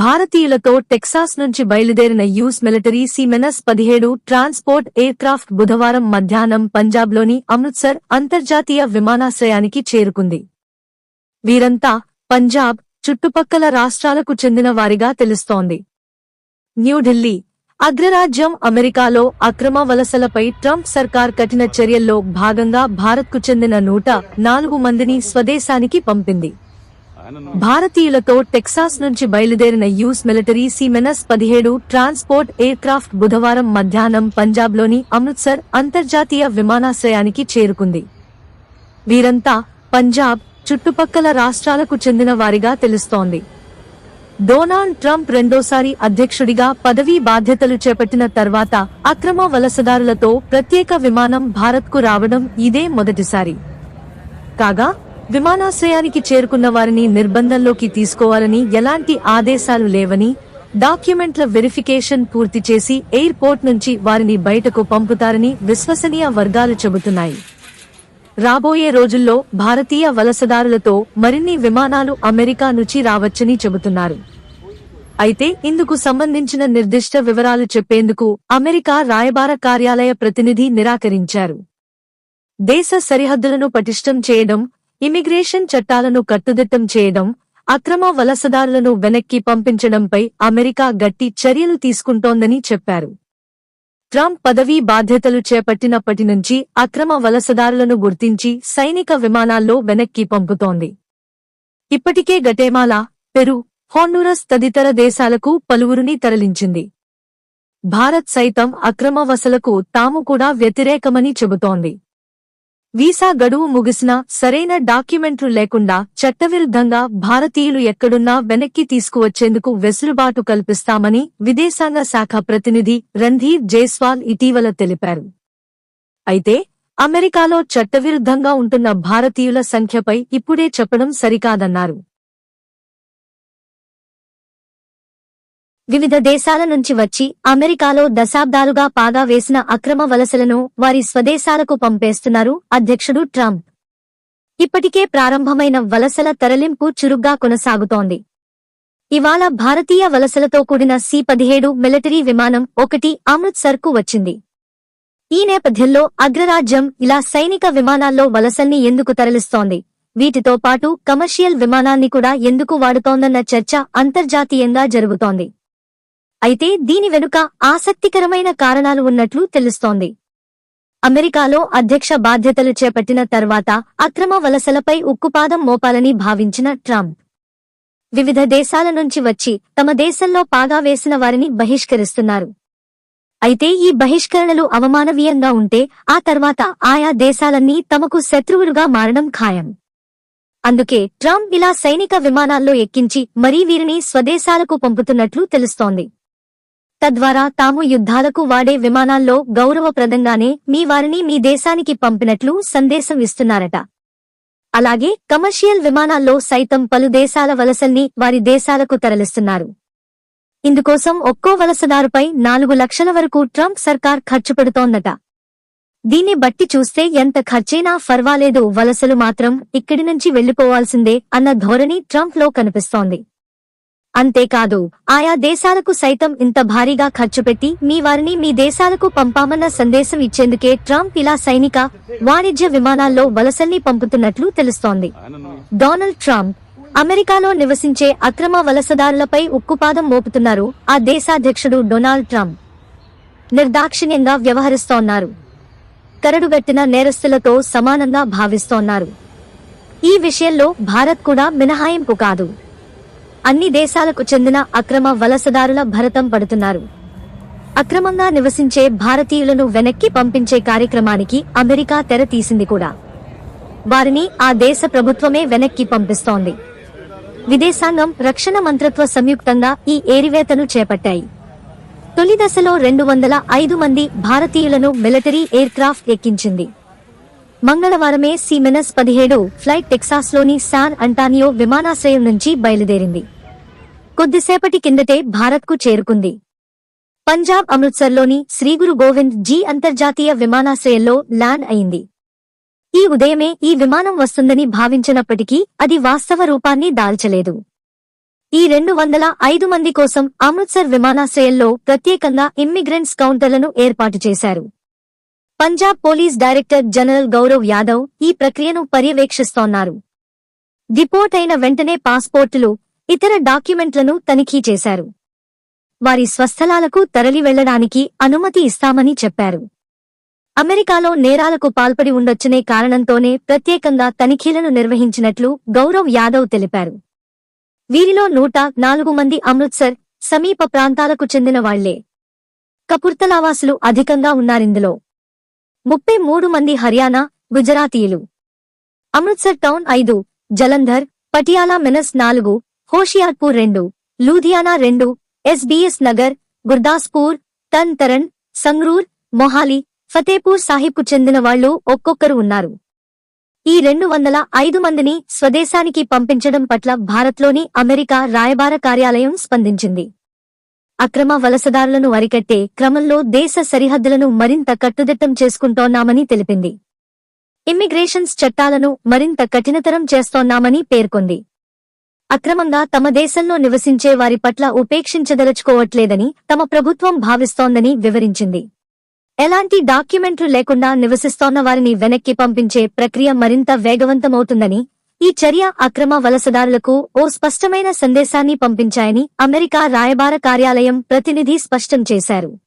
భారతీయులతో Texas నుంచి బయలుదేరిన use military సిమెనస్ పదిహేడు ట్రాన్స్పోర్ట్ ఎయిర్క్రాఫ్ట్ బుధవారం మధ్యాహ్నం పంజాబ్లోని అమృత్సర్ అంతర్జాతీయ విమానాశ్రయానికి చేరుకుంది. వీరంతా పంజాబ్ చుట్టుపక్కల రాష్ట్రాలకు చెందిన వారిగా తెలుస్తోంది. న్యూఢిల్లీ అగ్రరాజ్యం అమెరికాలో అక్రమ వలసలపై ట్రంప్ సర్కార్ కఠిన చర్యల్లో భాగంగా భారత్కు చెందిన నూట నాలుగు మందిని స్వదేశానికి పంపింది. భారతీయులతో టెక్సాస్ నుంచి బయలుదేరిన యూస్ మిలిటరీ సిమెనస్ పదిహేడు ట్రాన్స్పోర్ట్ ఎయిర్క్రాఫ్ట్ బుధవారం మధ్యాహ్నం పంజాబ్లోని అమృత్సర్ అంతర్జాతీయ విమానాశ్రయానికి చేరుకుంది. వీరంతా పంజాబ్ చుట్టుపక్కల రాష్ట్రాలకు చెందిన వారిగా తెలుస్తోంది. డొనాల్డ్ ట్రంప్ రెండోసారి అధ్యక్షుడిగా పదవీ బాధ్యతలు చేపట్టిన తర్వాత అక్రమ వలసదారులతో ప్రత్యేక విమానం భారత్కు రావడం ఇదే మొదటిసారి. కాగా విమానాశ్రయానికి చేరుకున్న వారిని నిర్బంధంలోకి తీసుకోవాలని ఎలాంటి ఆదేశాలు లేవని డాక్యుమెంట్ల వెరిఫికేషన్ పూర్తి చేసి ఎయిర్పోర్ట్ నుంచి వారిని బయటకు పంపుతారని విశ్వసనీయ వర్గాలు చెబుతున్నాయి. రాబోయే రోజుల్లో భారతీయ వలసదారులతో మరిన్ని విమానాలు అమెరికా నుంచి రావచ్చని చెబుతున్నారు. అయితే ఇందుకు సంబంధించిన నిర్దిష్ట వివరాలు చెప్పేందుకు అమెరికా రాయబార కార్యాలయ ప్రతినిధి నిరాకరించారు. దేశ సరిహద్దులను పటిష్టం చేయడం ఇమిగ్రేషన్ చట్టాలను కట్టుదిట్టం చేయడం అక్రమ వలసదారులను వెనక్కి పంపించడంపై అమెరికా గట్టి చర్యలు తీసుకుంటోందని చెప్పారు. ట్రంప్ పదవీ బాధ్యతలు చేపట్టినప్పటి నుంచి అక్రమ వలసదారులను గుర్తించి సైనిక విమానాల్లో వెనక్కి పంపుతోంది. ఇప్పటికే గటేమాలా పెరు హోండూరస్ తదితర దేశాలకు పలువురిని తరలించింది. భారత్ సైతం అక్రమ వసలకు తాము కూడా వ్యతిరేకమని చెబుతోంది. వీసా గడువు ముగిసినా సరైన డాక్యుమెంట్లు లేకుండా చట్టవిరుద్ధంగా భారతీయులు ఎక్కడున్నా వెనక్కి తీసుకువచ్చేందుకు వెసులుబాటు కల్పిస్తామని విదేశాంగ శాఖ ప్రతినిధి రణధీర్ జైస్వాల్ ఇటీవల తెలిపారు. అయితే అమెరికాలో చట్టవిరుద్ధంగా ఉంటున్న భారతీయుల సంఖ్యపై ఇప్పుడే చెప్పడం సరికాదన్నారు. వివిధ దేశాల నుంచి వచ్చి అమెరికాలో దశాబ్దాలుగా పాగా వేసిన అక్రమ వలసలను వారి స్వదేశాలకు పంపేస్తున్నారు అధ్యక్షుడు ట్రంప్. ఇప్పటికే ప్రారంభమైన వలసల తరలింపు చురుగ్గా కొనసాగుతోంది. ఇవాళ భారతీయ వలసలతో కూడిన సి పదిహేడు మిలిటరీ విమానం ఒకటి అమృత్సర్కు వచ్చింది. ఈ నేపథ్యంలో అగ్రరాజ్యం ఇలా సైనిక విమానాల్లో వలసల్ని ఎందుకు తరలిస్తోంది? వీటితో పాటు కమర్షియల్ విమానాన్ని కూడా ఎందుకు వాడుతోందన్న చర్చ అంతర్జాతీయంగా జరుగుతోంది. అయితే దీని వెనుక ఆసక్తికరమైన కారణాలు ఉన్నట్లు తెలుస్తోంది. అమెరికాలో అధ్యక్ష బాధ్యతలు చేపట్టిన తర్వాత అక్రమ వలసలపై ఉక్కుపాదం మోపాలని భావించిన ట్రంప్. వివిధ దేశాల నుంచి వచ్చి తమ దేశంలో పాగా వేసిన వారిని బహిష్కరిస్తున్నారు. అయితే ఈ బహిష్కరణలు అవమానవీయంగా ఉంటే ఆ తర్వాత ఆయా దేశాలన్నీ తమకు శత్రువులుగా మారడం ఖాయం. అందుకే ట్రంప్ ఇలా సైనిక విమానాల్లో ఎక్కించి మరీ వీరిని స్వదేశాలకు పంపుతున్నట్లు తెలుస్తోంది. తద్వారా తాము యుద్ధాలకు వాడే విమానాల్లో గౌరవప్రదంగానే మీ వారిని మీ దేశానికి పంపినట్లు సందేశం ఇస్తున్నారట. అలాగే కమర్షియల్ విమానాల్లో సైతం పలు దేశాల వలసల్ని వారి దేశాలకు తరలిస్తున్నారు. ఇందుకోసం ఒక్కో వలసదారుపై నాలుగు లక్షల వరకు ట్రంప్ సర్కార్ ఖర్చు పెడుతోందట. దీన్ని బట్టి చూస్తే ఎంత ఖర్చైనా ఫర్వాలేదు వలసలు మాత్రం ఇక్కడి నుంచి వెళ్ళిపోవాల్సిందే అన్న ధోరణి ట్రంప్లో కనిపిస్తోంది. అంతేకాదు ఆయా దేశాలకు సైతం ఇంత భారీగా ఖర్చు పెట్టి మీ వారిని మీ దేశాలకు పంపామన్న సందేశం ఇచ్చేందుకే ట్రంప్ ఇలా సైనిక వాణిజ్య విమానాల్లో వలసల్ని పంపుతున్నట్లు తెలుస్తోంది. డొనాల్డ్ ట్రంప్ అమెరికాలో నివసించే అక్రమ వలసదారులపై ఉక్కుపాదం మోపుతున్నారు ఆ దేశాధ్యక్షుడు డొనాల్డ్ ట్రంప్. నిర్దాక్షిణ్యంగా వ్యవహరిస్తోన్నారు. కరడుగట్టిన నేరస్తులతో సమానంగా భావిస్తోన్నారు. ఈ విషయంలో భారత్ కూడా మినహాయింపు కాదు. అన్ని దేశాలకు చెందిన అక్రమ వలసదారుల భరతం పడుతున్నారు. అక్రమంగా నివసించే భారతీయులను వెనక్కి పంపించే కార్యక్రమానికి అమెరికా తెర తీసింది కూడా. వారిని ఆ దేశ ప్రభుత్వమే వెనక్కి పంపిస్తోంది. విదేశాంగం రక్షణ మంత్రిత్వ సంయుక్తంగా ఈ ఏరివేతను చేపట్టాయి. తొలి దశలో రెండు వందల ఐదు మంది భారతీయులను మిలిటరీ ఎయిర్క్రాఫ్ట్ ఎక్కించింది. మంగళవారమే సిమెనస్ పదిహేడు ఫ్లైట్ టెక్సాస్లోని శాన్ అంటానియో విమానాశ్రయం నుంచి బయలుదేరింది. కొద్దిసేపటి కిందటే భారత్కు చేరుకుంది. పంజాబ్ అమృత్సర్లోని శ్రీగురు గోవింద్ జీ అంతర్జాతీయ విమానాశ్రయంలో ల్యాండ్ అయింది. ఈ ఉదయమే ఈ విమానం వస్తుందని భావించినప్పటికీ అది వాస్తవ రూపాన్ని దాల్చలేదు. ఈ రెండు వందల ఐదు మంది కోసం అమృత్సర్ విమానాశ్రయంలో ప్రత్యేకంగా ఇమ్మిగ్రెంట్స్ కౌంటర్లను ఏర్పాటు చేశారు. Punjab police director general Gaurav Yadav ఈ ప్రక్రియను పర్యవేక్షిస్తోన్నారు. డిపోర్ట్ అయిన వెంటనే పాస్పోర్టులు ఇతర డాక్యుమెంట్లను తనిఖీ చేశారు. వారి స్వస్థలాలకు తరలి వెళ్ళడానికి అనుమతి ఇస్తామని చెప్పారు. అమెరికాలో నేరాలకు పాల్పడి ఉండొచ్చనే కారణంతోనే ప్రత్యేకంగా తనిఖీలను నిర్వహించినట్లు గౌరవ్ యాదవ్ తెలిపారు. వీరిలో నూట నాలుగు మంది అమృత్సర్ సమీప ప్రాంతాలకు చెందిన వాళ్ళే. కపుర్తలావాసులు అధికంగా ఉన్నారిందులో. ముప్పై మూడు మంది హర్యానా గుజరాతీయులు. అమృత్సర్ టౌన్ ఐదు జలంధర్ పటియాలా మెనస్ నాలుగు హోషియార్పూర్ రెండు లూధియానా రెండు ఎస్బీఎస్ నగర్ గుర్దాస్పూర్ తన్ తరణ్ సంగ్రూర్ మొహాలి ఫతేపూర్ సాహిబ్కు చెందిన వాళ్ళు ఒక్కొక్కరు ఉన్నారు. ఈ రెండు వందల ఐదు మందిని స్వదేశానికి పంపించడం పట్ల భారత్లోని అమెరికా రాయబార కార్యాలయం స్పందించింది. అక్రమ వలసదారులను అరికట్టే క్రమంలో దేశ సరిహద్దులను మరింత కట్టుదిట్టం చేసుకుంటోన్నామని తెలిపింది. ఇమ్మిగ్రేషన్స్ చట్టాలను మరింత కఠినతరం చేస్తోన్నామని పేర్కొంది. అక్రమంగా తమ దేశంలో నివసించే వారి పట్ల ఉపేక్షించదలుచుకోవట్లేదని తమ ప్రభుత్వం భావిస్తోందని వివరించింది. ఎలాంటి డాక్యుమెంట్లు లేకుండా నివసిస్తోన్న వారిని వెనక్కి పంపించే ప్రక్రియ మరింత వేగవంతమవుతుందని ఈ చర్య అక్రమ వలసదారులకు ఓ స్పష్టమైన సందేశాన్ని పంపించాయని అమెరికా రాయబార కార్యాలయం ప్రతినిధి స్పష్టం చేశారు.